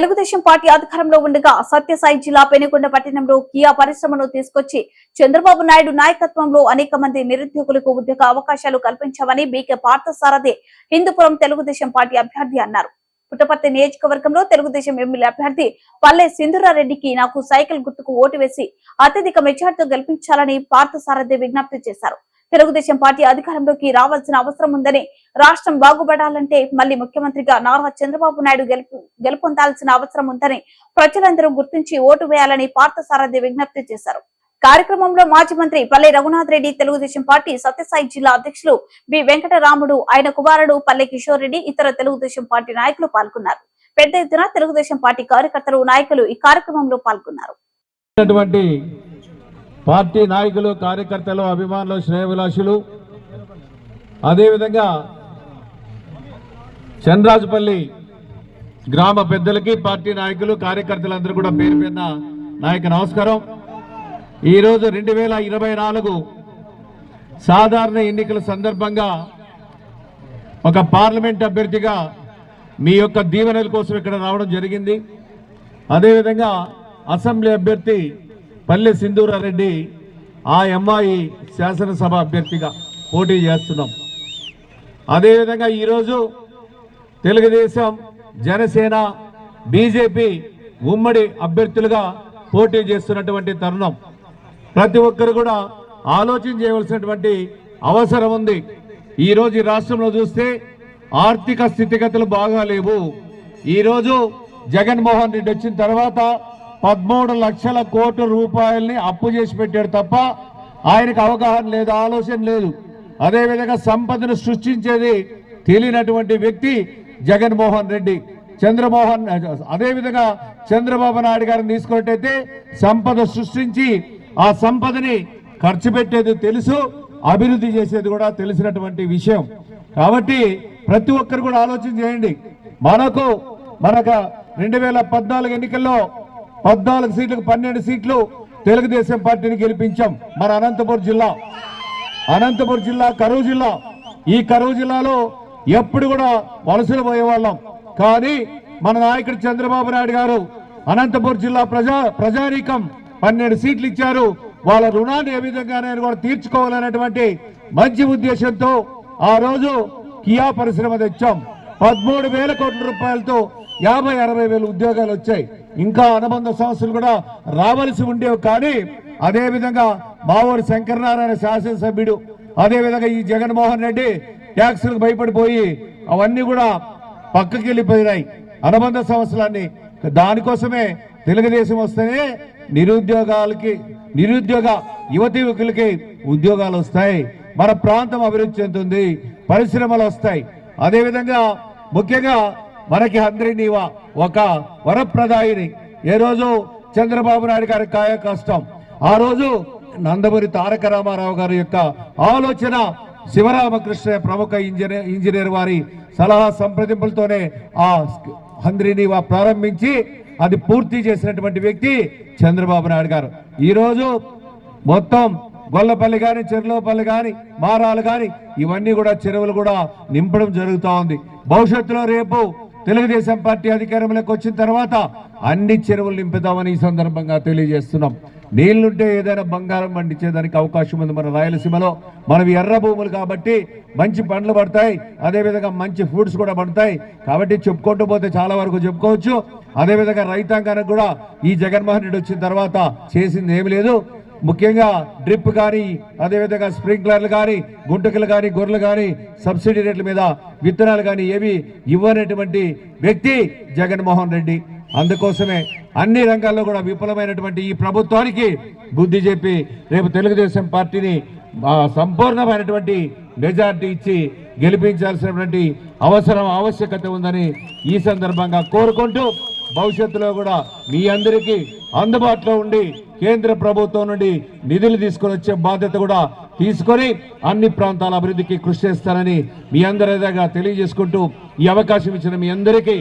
Telugu Desam party అధికారంలో ఉండగా సత్యసాయి జిల్లా పెనుకొండ పట్టణంలో కియా పరిశ్రమను తీసుకొచ్చి చంద్రబాబు నాయుడు నాయకత్వంలో అనేక మంది నిరుద్యోగులకు ఉద్యోగ అవకాశాలు కల్పించామని బీకే పార్థసారథి హిందూపురం తెలుగుదేశం పార్టీ అభ్యర్థి అన్నారు. పుట్టపర్తి నియోజకవర్గంలో తెలుగుదేశం ఎమ్మెల్యే అభ్యర్థి పల్లె సింధురారెడ్డికి నాకు సైకిల్ గుర్తుకు ఓటు వేసి అత్యధిక మెజార్టీతో గెలిపించాలని పార్థసారథి విజ్ఞప్తి చేశారు. తెలుగుదేశం పార్టీ అధికారంలోకి రావాల్సిన అవసరం ఉందని రాష్ట్రం బాగుపడాలంటే మళ్ళీ ముఖ్యమంత్రిగా నారా చంద్రబాబు నాయుడు గెలుపు గెలుపొందాల్సిన అవసరం ఉందని ప్రజలందరూ గుర్తించి ఓటు వేయాలని పార్థసారథి విజ్ఞప్తి చేశారు. కార్యక్రమంలో మాజీ మంత్రి పల్లె రఘునాథ్ రెడ్డి తెలుగుదేశం పార్టీ సత్యసాయి జిల్లా అధ్యక్షులు బి వెంకటరాముడు ఆయన కుమారుడు పల్లె కిషోర్ రెడ్డి ఇతర తెలుగుదేశం పార్టీ నాయకులు పాల్గొన్నారు. పెద్ద ఎత్తున తెలుగుదేశం పార్టీ కార్యకర్తలు నాయకులు ఈ కార్యక్రమంలో పాల్గొన్నారు. పార్టీ నాయకులు కార్యకర్తలు అభిమానులు శ్రేయభిలాషులు. అదేవిధంగా చంద్రాజుపల్లి గ్రామ పెద్దలకి పార్టీ నాయకులు కార్యకర్తలందరూ కూడా పేరు పేరున నాయక నమస్కారం. ఈరోజు రెండు వేల ఇరవై నాలుగు సాధారణ ఎన్నికల సందర్భంగా ఒక పార్లమెంట్ అభ్యర్థిగా మీ యొక్క దీవెనల కోసం ఇక్కడ రావడం జరిగింది. అదేవిధంగా అసెంబ్లీ అభ్యర్థి పల్లె సింధూరారెడ్డి ఆ అమ్మాయి శాసనసభ అభ్యర్థిగా పోటీ చేస్తున్నాం. అదేవిధంగా ఈరోజు తెలుగుదేశం జనసేన బీజేపీ ఉమ్మడి అభ్యర్థులుగా పోటీ చేస్తున్నటువంటి తరుణం. ప్రతి ఒక్కరు కూడా ఆలోచన చేయవలసినటువంటి అవసరం ఉంది. ఈరోజు రాష్ట్రంలో చూస్తే ఆర్థిక స్థితిగతులు బాగాలేవు. ఈరోజు జగన్మోహన్ రెడ్డి వచ్చిన తర్వాత పదమూడు లక్షల కోట్ల రూపాయల్ని అప్పు చేసి పెట్టాడు తప్ప ఆయనకు అవగాహన లేదు ఆలోచన లేదు. అదేవిధంగా సంపదను సృష్టించేది తెలియనటువంటి వ్యక్తి జగన్మోహన్ రెడ్డి. చంద్రమోహన్ అదేవిధంగా చంద్రబాబు నాయుడు గారిని తీసుకున్నట్టయితే సంపద సృష్టించి ఆ సంపదని ఖర్చు పెట్టేది తెలుసు అభివృద్ధి చేసేది కూడా తెలిసినటువంటి విషయం. కాబట్టి ప్రతి ఒక్కరు కూడా ఆలోచన చేయండి. మనకు మనకు రెండు వేల పద్నాలుగు ఎన్నికల్లో పద్నాలుగు సీట్లకు పన్నెండు సీట్లు తెలుగుదేశం పార్టీని గెలిపించాం. మన అనంతపురం జిల్లా. అనంతపురం జిల్లా కరువు జిల్లా. ఈ కరువు జిల్లాలో ఎప్పుడు కూడా వలసలు పోయేవాళ్ళం. కానీ మన నాయకుడు చంద్రబాబు నాయుడు గారు అనంతపురం జిల్లా ప్రజా ప్రజానీకం పన్నెండు సీట్లు ఇచ్చారు. వాళ్ళ రుణాన్ని ఏ విధంగానైనా కూడా తీర్చుకోవాలనేటువంటి మంచి ఉద్దేశంతో ఆ రోజు కియా పరిశ్రమ తెచ్చాం. పదమూడు వేల కోట్ల రూపాయలతో యాభై అరవై వేల ఉద్యోగాలు వచ్చాయి. ఇంకా అనుబంధ సంస్థలు కూడా రావలసి ఉండేవి కానీ అదేవిధంగా విధంగా శంకరనారాయణ శాసనసభ్యుడు అదేవిధంగా ఈ జగన్మోహన్ రెడ్డి ట్యాక్సులకు భయపడిపోయి అవన్నీ కూడా పక్కకి వెళ్ళిపోయినాయి. అనుబంధ సంస్థలన్నీ. దానికోసమే తెలుగుదేశం వస్తేనే నిరుద్యోగాలకి నిరుద్యోగ యువతి యువకులకి ఉద్యోగాలు వస్తాయి. మన ప్రాంతం అభివృద్ధి చెందుతుంది పరిశ్రమలు వస్తాయి. అదేవిధంగా ముఖ్యంగా మనకి అందరి ఒక వరప్రదాయిని. ఏ రోజు చంద్రబాబు నాయుడు గారి కాయ కష్టం ఆ రోజు నందమూరి తారక రామారావు గారి యొక్క ఆలోచన శివరామకృష్ణ ప్రముఖ ఇంజనీర్ ఇంజనీర్ వారి సలహా సంప్రదింపులతోనే ఆ హంద్రినీవా ప్రారంభించి అది పూర్తి చేసినటువంటి వ్యక్తి చంద్రబాబు నాయుడు గారు. ఈరోజు మొత్తం గొల్లపల్లి కానీ చెర్లోపల్లి కానీ మారాలు కానీ ఇవన్నీ కూడా చెరువులు కూడా నింపడం జరుగుతూ ఉంది. భవిష్యత్తులో రేపు తెలుగుదేశం పార్టీ అధికారంలోకి వచ్చిన తర్వాత అన్ని చెరువులు నింపుదామని ఈ సందర్భంగా తెలియజేస్తున్నాం. నీళ్ళుంటే ఏదైనా బంగారం పండించేదానికి అవకాశం ఉంది మన రాయలసీమలో. మనవి ఎర్ర భూములు కాబట్టి మంచి పండ్లు పడతాయి. అదేవిధంగా మంచి ఫ్రూట్స్ కూడా పడతాయి. కాబట్టి చెప్పుకుంటూ పోతే చాలా వరకు చెప్పుకోవచ్చు. అదేవిధంగా రైతాంగానికి కూడా ఈ జగన్మోహన్ రెడ్డి వచ్చిన తర్వాత చేసింది ఏమి లేదు. ముఖ్యంగా డ్రిప్ కానీ అదేవిధంగా స్ప్రింక్లర్లు కానీ గుంటకలు కానీ గొర్రెలు కానీ సబ్సిడీ రేట్ల మీద విత్తనాలు కానీ ఏవి ఇవ్వనటువంటి వ్యక్తి జగన్మోహన్ రెడ్డి. అందుకోసమే అన్ని రంగాల్లో కూడా విఫలమైనటువంటి ఈ ప్రభుత్వానికి బుద్ధి చెప్పి రేపు తెలుగుదేశం పార్టీని సంపూర్ణమైనటువంటి మెజార్టీ ఇచ్చి గెలిపించాల్సినటువంటి అవసరం ఆవశ్యకత ఉందని ఈ సందర్భంగా కోరుకుంటూ భవిష్యత్తులో కూడా మీ అందరికీ అందుబాటులో ఉండి కేంద్ర ప్రభుత్వం నుండి నిధులు తీసుకొని వచ్చే బాధ్యత కూడా తీసుకొని అన్ని ప్రాంతాల అభివృద్ధికి కృషి చేస్తానని మీ అందరి తెలియజేసుకుంటూ ఈ అవకాశం ఇచ్చిన మీ అందరికీ